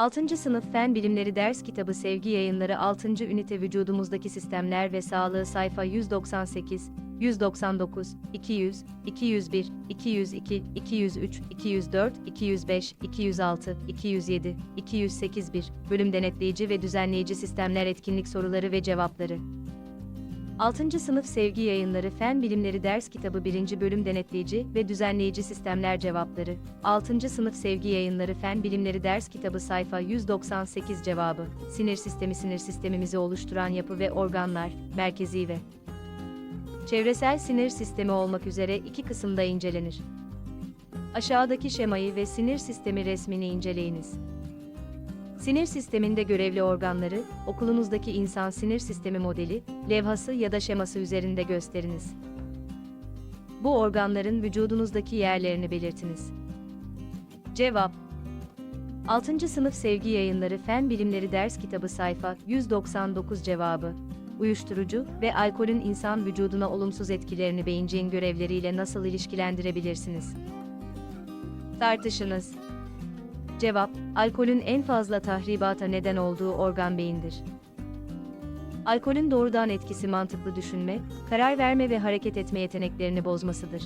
6. Sınıf Fen Bilimleri Ders Kitabı Sevgi Yayınları 6. Ünite Vücudumuzdaki Sistemler ve Sağlığı Sayfa 198, 199, 200, 201, 202, 203, 204, 205, 206, 207, 208 1, Bölüm Denetleyici ve Düzenleyici Sistemler Etkinlik Soruları ve Cevapları 6. Sınıf Sevgi Yayınları Fen Bilimleri Ders Kitabı 1. Bölüm Denetleyici ve Düzenleyici Sistemler Cevapları 6. Sınıf Sevgi Yayınları Fen Bilimleri Ders Kitabı Sayfa 198 Cevabı Sinir sistemi sinir sistemimizi oluşturan yapı ve organlar, merkezi ve çevresel sinir sistemi olmak üzere iki kısımda incelenir. Aşağıdaki şemayı ve sinir sistemi resmini inceleyiniz. Sinir sisteminde görevli organları, okulunuzdaki insan sinir sistemi modeli, levhası ya da şeması üzerinde gösteriniz. Bu organların vücudunuzdaki yerlerini belirtiniz. Cevap 6. Sınıf Sevgi Yayınları Fen Bilimleri Ders Kitabı Sayfa 199 Cevabı Uyuşturucu ve alkolün insan vücuduna olumsuz etkilerini beyinciğin görevleriyle nasıl ilişkilendirebilirsiniz? Tartışınız. Cevap, alkolün en fazla tahribata neden olduğu organ beyindir. Alkolün doğrudan etkisi mantıklı düşünme, karar verme ve hareket etme yeteneklerini bozmasıdır.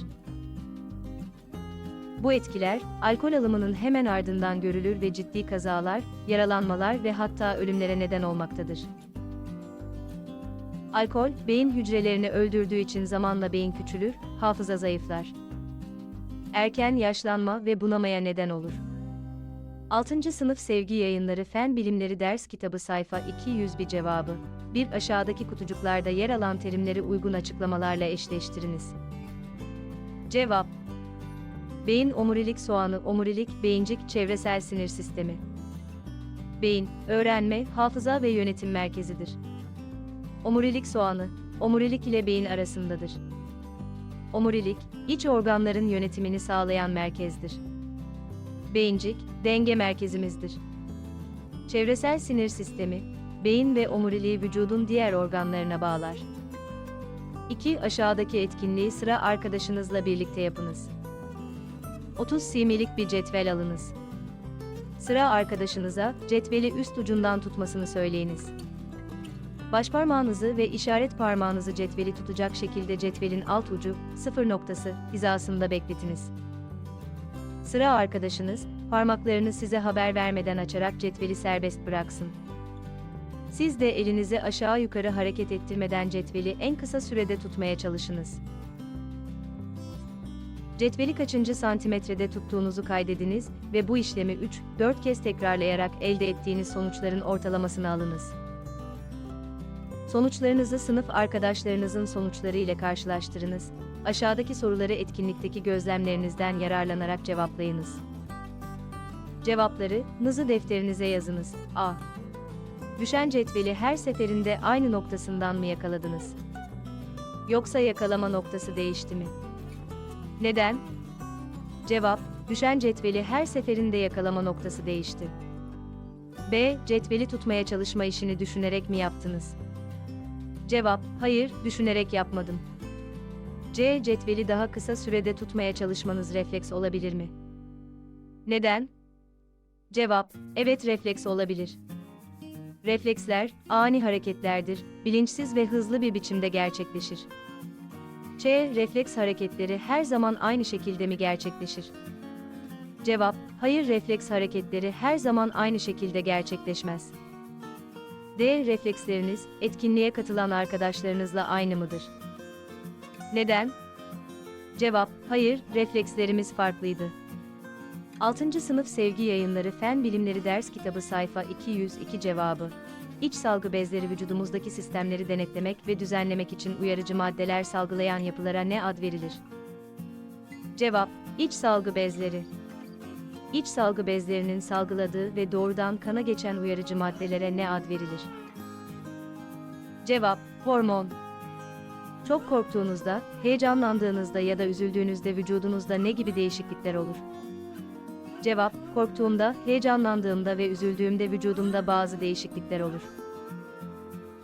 Bu etkiler, alkol alımının hemen ardından görülür ve ciddi kazalar, yaralanmalar ve hatta ölümlere neden olmaktadır. Alkol, beyin hücrelerini öldürdüğü için zamanla beyin küçülür, hafıza zayıflar. Erken yaşlanma ve bunamaya neden olur. 6. Sınıf Sevgi Yayınları Fen Bilimleri Ders Kitabı Sayfa 201 Cevabı 1. Aşağıdaki kutucuklarda yer alan terimleri uygun açıklamalarla eşleştiriniz. Cevap Beyin omurilik soğanı omurilik, beyincik, çevresel sinir sistemi. Beyin, öğrenme, hafıza ve yönetim merkezidir. Omurilik soğanı, omurilik ile beyin arasındadır. Omurilik, iç organların yönetimini sağlayan merkezdir. Beyincik, denge merkezimizdir. Çevresel sinir sistemi, beyin ve omuriliği vücudun diğer organlarına bağlar. 2. Aşağıdaki etkinliği sıra arkadaşınızla birlikte yapınız. 30 similik bir cetvel alınız. Sıra arkadaşınıza cetveli üst ucundan tutmasını söyleyiniz. Başparmağınızı ve işaret parmağınızı cetveli tutacak şekilde cetvelin alt ucu, sıfır noktası, hizasında bekletiniz. Sıra arkadaşınız, parmaklarını size haber vermeden açarak cetveli serbest bıraksın. Siz de elinizi aşağı yukarı hareket ettirmeden cetveli en kısa sürede tutmaya çalışınız. Cetveli kaçıncı santimetrede tuttuğunuzu kaydediniz ve bu işlemi 3-4 kez tekrarlayarak elde ettiğiniz sonuçların ortalamasını alınız. Sonuçlarınızı sınıf arkadaşlarınızın sonuçları ile karşılaştırınız. Aşağıdaki soruları etkinlikteki gözlemlerinizden yararlanarak cevaplayınız. Cevapları, nızı defterinize yazınız. A. Düşen cetveli her seferinde aynı noktasından mı yakaladınız? Yoksa yakalama noktası değişti mi? Neden? Cevap, düşen cetveli her seferinde yakalama noktası değişti. B. Cetveli tutmaya çalışma işini düşünerek mi yaptınız? Cevap, hayır, düşünerek yapmadım. C. Cetveli daha kısa sürede tutmaya çalışmanız refleks olabilir mi? Neden? Cevap, evet refleks olabilir. Refleksler, ani hareketlerdir, bilinçsiz ve hızlı bir biçimde gerçekleşir. Ç. Refleks hareketleri her zaman aynı şekilde mi gerçekleşir? Cevap, hayır refleks hareketleri her zaman aynı şekilde gerçekleşmez. D. Refleksleriniz, etkinliğe katılan arkadaşlarınızla aynı mıdır? Neden? Cevap, hayır, reflekslerimiz farklıydı. 6. Sınıf Sevgi Yayınları Fen Bilimleri Ders Kitabı Sayfa 202 Cevabı İç salgı bezleri vücudumuzdaki sistemleri denetlemek ve düzenlemek için uyarıcı maddeler salgılayan yapılara ne ad verilir? Cevap, İç salgı bezleri. İç salgı bezlerinin salgıladığı ve doğrudan kana geçen uyarıcı maddelere ne ad verilir? Cevap, hormon. Çok korktuğunuzda, heyecanlandığınızda ya da üzüldüğünüzde vücudunuzda ne gibi değişiklikler olur? Cevap, korktuğumda, heyecanlandığımda ve üzüldüğümde vücudumda bazı değişiklikler olur.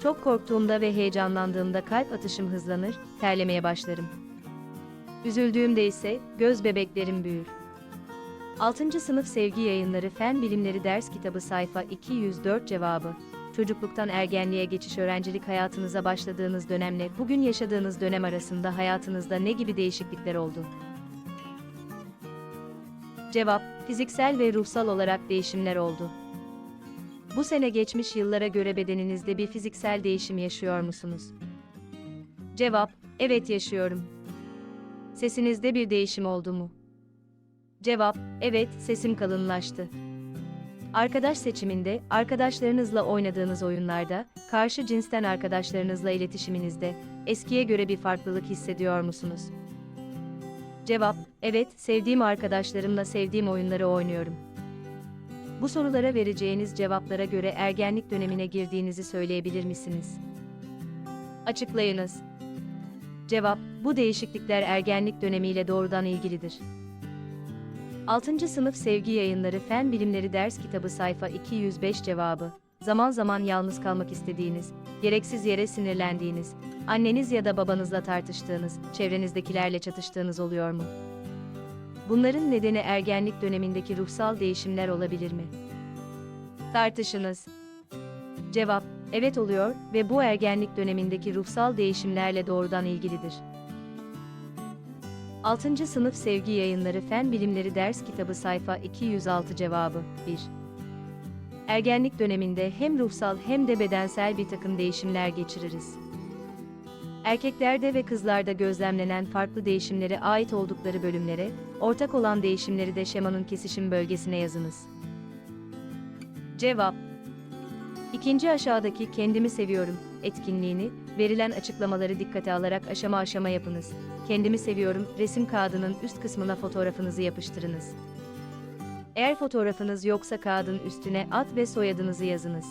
Çok korktuğumda ve heyecanlandığımda kalp atışım hızlanır, terlemeye başlarım. Üzüldüğümde ise göz bebeklerim büyür. 6. Sınıf Sevgi Yayınları Fen Bilimleri Ders Kitabı Sayfa 204 Cevabı Çocukluktan ergenliğe geçiş öğrencilik hayatınıza başladığınız dönemle bugün yaşadığınız dönem arasında hayatınızda ne gibi değişiklikler oldu? Cevap, fiziksel ve ruhsal olarak değişimler oldu. Bu sene geçmiş yıllara göre bedeninizde bir fiziksel değişim yaşıyor musunuz? Cevap, evet yaşıyorum. Sesinizde bir değişim oldu mu? Cevap, evet, sesim kalınlaştı. Arkadaş seçiminde, arkadaşlarınızla oynadığınız oyunlarda, karşı cinsten arkadaşlarınızla iletişiminizde, eskiye göre bir farklılık hissediyor musunuz? Cevap, evet, sevdiğim arkadaşlarımla sevdiğim oyunları oynuyorum. Bu sorulara vereceğiniz cevaplara göre ergenlik dönemine girdiğinizi söyleyebilir misiniz? Açıklayınız. Cevap, bu değişiklikler ergenlik dönemiyle doğrudan ilgilidir. 6. Sınıf Sevgi Yayınları Fen Bilimleri Ders Kitabı Sayfa 205 Cevabı Zaman zaman yalnız kalmak istediğiniz, gereksiz yere sinirlendiğiniz, anneniz ya da babanızla tartıştığınız, çevrenizdekilerle çatıştığınız oluyor mu? Bunların nedeni ergenlik dönemindeki ruhsal değişimler olabilir mi? Tartışınız. Cevap, evet oluyor ve bu ergenlik dönemindeki ruhsal değişimlerle doğrudan ilgilidir. 6. Sınıf Sevgi Yayınları Fen Bilimleri Ders Kitabı Sayfa 206 Cevabı 1. Ergenlik döneminde hem ruhsal hem de bedensel bir takım değişimler geçiririz. Erkeklerde ve kızlarda gözlemlenen farklı değişimlere ait oldukları bölümlere, ortak olan değişimleri de şemanın kesişim bölgesine yazınız. Cevap İkinci aşağıdaki kendimi seviyorum etkinliğini, verilen açıklamaları dikkate alarak aşama aşama yapınız. Kendimi seviyorum resim kağıdının üst kısmına fotoğrafınızı yapıştırınız. Eğer fotoğrafınız yoksa kağıdın üstüne ad ve soyadınızı yazınız.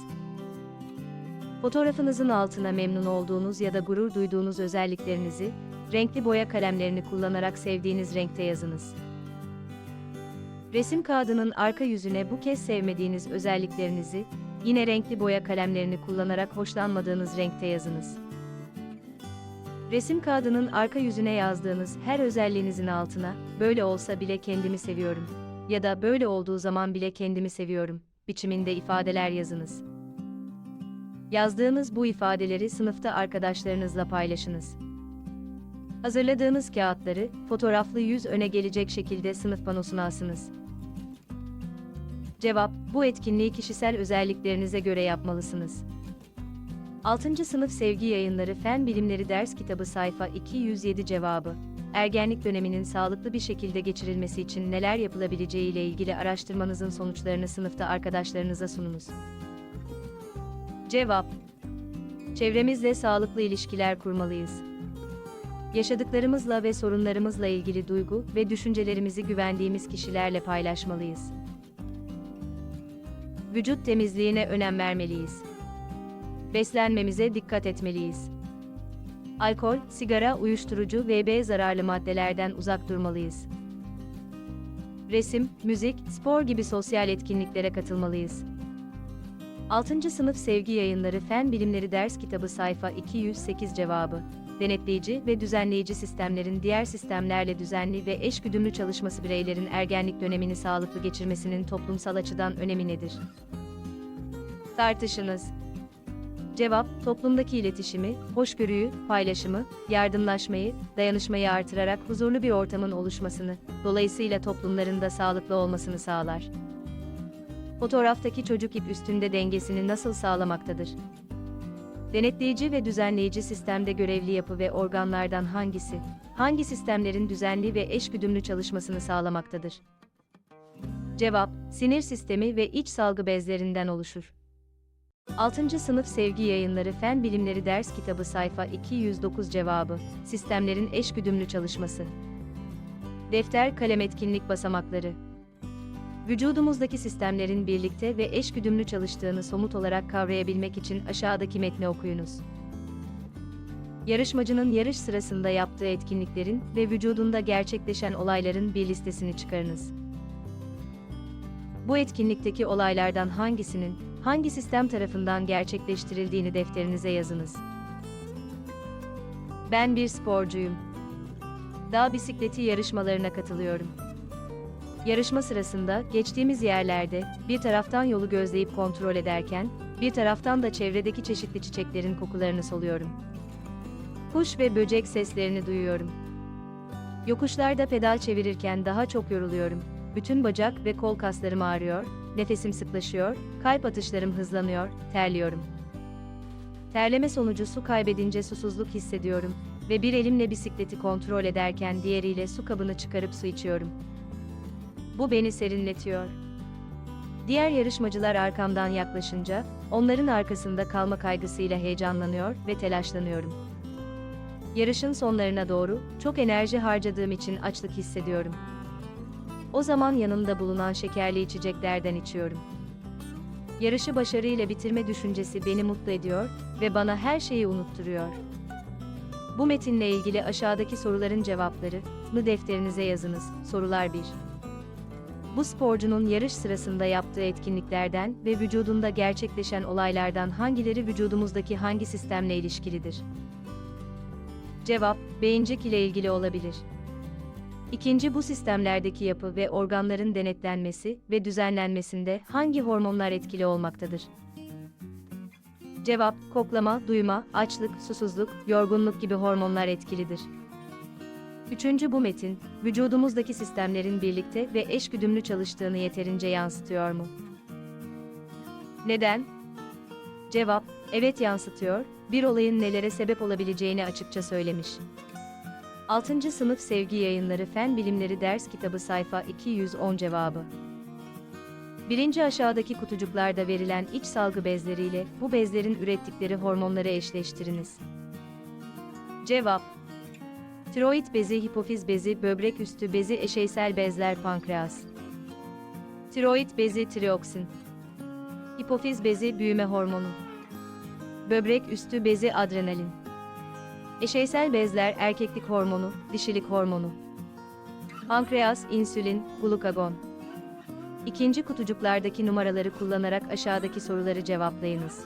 Fotoğrafınızın altına memnun olduğunuz ya da gurur duyduğunuz özelliklerinizi, renkli boya kalemlerini kullanarak sevdiğiniz renkte yazınız. Resim kağıdının arka yüzüne bu kez sevmediğiniz özelliklerinizi, yine renkli boya kalemlerini kullanarak hoşlanmadığınız renkte yazınız. Resim kağıdının arka yüzüne yazdığınız her özelliğinizin altına, böyle olsa bile kendimi seviyorum ya da böyle olduğu zaman bile kendimi seviyorum biçiminde ifadeler yazınız. Yazdığınız bu ifadeleri sınıfta arkadaşlarınızla paylaşınız. Hazırladığınız kağıtları, fotoğraflı yüz öne gelecek şekilde sınıf panosuna asınız. Cevap, bu etkinliği kişisel özelliklerinize göre yapmalısınız. 6. Sınıf Sevgi Yayınları Fen Bilimleri Ders Kitabı Sayfa 207 Cevabı Ergenlik döneminin sağlıklı bir şekilde geçirilmesi için neler yapılabileceği ile ilgili araştırmanızın sonuçlarını sınıfta arkadaşlarınıza sununuz. Cevap Çevremizle sağlıklı ilişkiler kurmalıyız. Yaşadıklarımızla ve sorunlarımızla ilgili duygu ve düşüncelerimizi güvendiğimiz kişilerle paylaşmalıyız. Vücut temizliğine önem vermeliyiz. Beslenmemize dikkat etmeliyiz. Alkol, sigara, uyuşturucu ve B zararlı maddelerden uzak durmalıyız. Resim, müzik, spor gibi sosyal etkinliklere katılmalıyız. 6. Sınıf Sevgi Yayınları Fen Bilimleri Ders Kitabı Sayfa 208 Cevabı Denetleyici ve düzenleyici sistemlerin diğer sistemlerle düzenli ve eşgüdümlü çalışması bireylerin ergenlik dönemini sağlıklı geçirmesinin toplumsal açıdan önemi nedir? Tartışınız. Cevap, toplumdaki iletişimi, hoşgörüyü, paylaşımı, yardımlaşmayı, dayanışmayı artırarak huzurlu bir ortamın oluşmasını, dolayısıyla toplumların da sağlıklı olmasını sağlar. Fotoğraftaki çocuk ip üstünde dengesini nasıl sağlamaktadır? Denetleyici ve düzenleyici sistemde görevli yapı ve organlardan hangisi, hangi sistemlerin düzenli ve eşgüdümlü çalışmasını sağlamaktadır? Cevap, sinir sistemi ve iç salgı bezlerinden oluşur. 6. Sınıf Sevgi Yayınları Fen Bilimleri Ders Kitabı Sayfa 209 Cevabı Sistemlerin eşgüdümlü çalışması Defter kalem etkinlik basamakları Vücudumuzdaki sistemlerin birlikte ve eşgüdümlü çalıştığını somut olarak kavrayabilmek için aşağıdaki metni okuyunuz. Yarışmacının yarış sırasında yaptığı etkinliklerin ve vücudunda gerçekleşen olayların bir listesini çıkarınız. Bu etkinlikteki olaylardan hangisinin hangi sistem tarafından gerçekleştirildiğini defterinize yazınız. Ben bir sporcuyum. Dağ bisikleti yarışmalarına katılıyorum. Yarışma sırasında geçtiğimiz yerlerde bir taraftan yolu gözleyip kontrol ederken, bir taraftan da çevredeki çeşitli çiçeklerin kokularını soluyorum. Kuş ve böcek seslerini duyuyorum. Yokuşlarda pedal çevirirken daha çok yoruluyorum. Bütün bacak ve kol kaslarım ağrıyor, nefesim sıklaşıyor, kalp atışlarım hızlanıyor, terliyorum. Terleme sonucu su kaybedince susuzluk hissediyorum ve bir elimle bisikleti kontrol ederken diğeriyle su kabını çıkarıp su içiyorum. Bu beni serinletiyor. Diğer yarışmacılar arkamdan yaklaşınca, onların arkasında kalma kaygısıyla heyecanlanıyor ve telaşlanıyorum. Yarışın sonlarına doğru, çok enerji harcadığım için açlık hissediyorum. O zaman yanımda bulunan şekerli içeceklerden içiyorum. Yarışı başarıyla bitirme düşüncesi beni mutlu ediyor ve bana her şeyi unutturuyor. Bu metinle ilgili aşağıdaki soruların cevapları, mı defterinize yazınız. Sorular 1. Bu sporcunun yarış sırasında yaptığı etkinliklerden ve vücudunda gerçekleşen olaylardan hangileri vücudumuzdaki hangi sistemle ilişkilidir? Cevap, beyincik ile ilgili olabilir. İkinci bu sistemlerdeki yapı ve organların denetlenmesi ve düzenlenmesinde hangi hormonlar etkili olmaktadır? Cevap, koklama, duyma, açlık, susuzluk, yorgunluk gibi hormonlar etkilidir. Üçüncü bu metin, vücudumuzdaki sistemlerin birlikte ve eşgüdümlü çalıştığını yeterince yansıtıyor mu? Neden? Cevap, evet yansıtıyor, bir olayın nelere sebep olabileceğini açıkça söylemiş. 6. Sınıf Sevgi Yayınları Fen Bilimleri Ders Kitabı Sayfa 210 cevabı. Birinci aşağıdaki kutucuklarda verilen iç salgı bezleriyle bu bezlerin ürettikleri hormonları eşleştiriniz. Cevap Tiroid bezi, hipofiz bezi, böbrek üstü bezi, eşeysel bezler, pankreas. Tiroid bezi, tireoksin. Hipofiz bezi, büyüme hormonu. Böbrek üstü bezi, adrenalin. Eşeysel bezler, erkeklik hormonu, dişilik hormonu. Pankreas, insülin, glukagon. İkinci kutucuklardaki numaraları kullanarak aşağıdaki soruları cevaplayınız.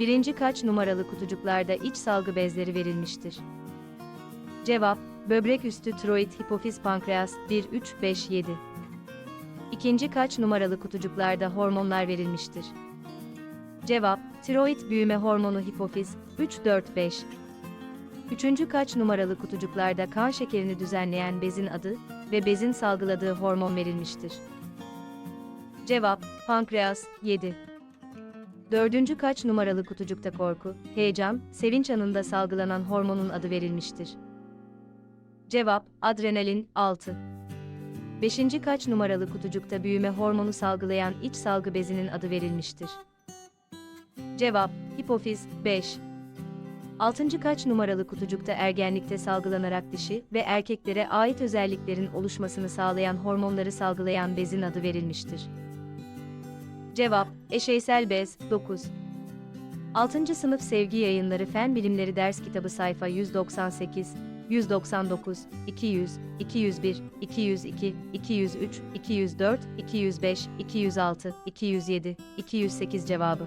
Birinci kaç numaralı kutucuklarda iç salgı bezleri verilmiştir? Cevap, böbrek üstü tiroid, hipofiz, pankreas, 1, 3, 5, 7. İkinci kaç numaralı kutucuklarda hormonlar verilmiştir? Cevap, tiroid büyüme hormonu hipofiz, 3, 4, 5. Üçüncü kaç numaralı kutucuklarda kan şekerini düzenleyen bezin adı ve bezin salgıladığı hormon verilmiştir? Cevap, pankreas, 7. Dördüncü kaç numaralı kutucukta korku, heyecan, sevinç anında salgılanan hormonun adı verilmiştir? Cevap, adrenalin, 6. Beşinci kaç numaralı kutucukta büyüme hormonu salgılayan iç salgı bezinin adı verilmiştir? Cevap, hipofiz, 5. Altıncı kaç numaralı kutucukta ergenlikte salgılanarak dişi ve erkeklere ait özelliklerin oluşmasını sağlayan hormonları salgılayan bezin adı verilmiştir? Cevap, eşeysel bez, 9. 6. Sınıf Sevgi Yayınları Fen Bilimleri Ders Kitabı sayfa 198, 199, 200, 201, 202, 203, 204, 205, 206, 207, 208 cevabı.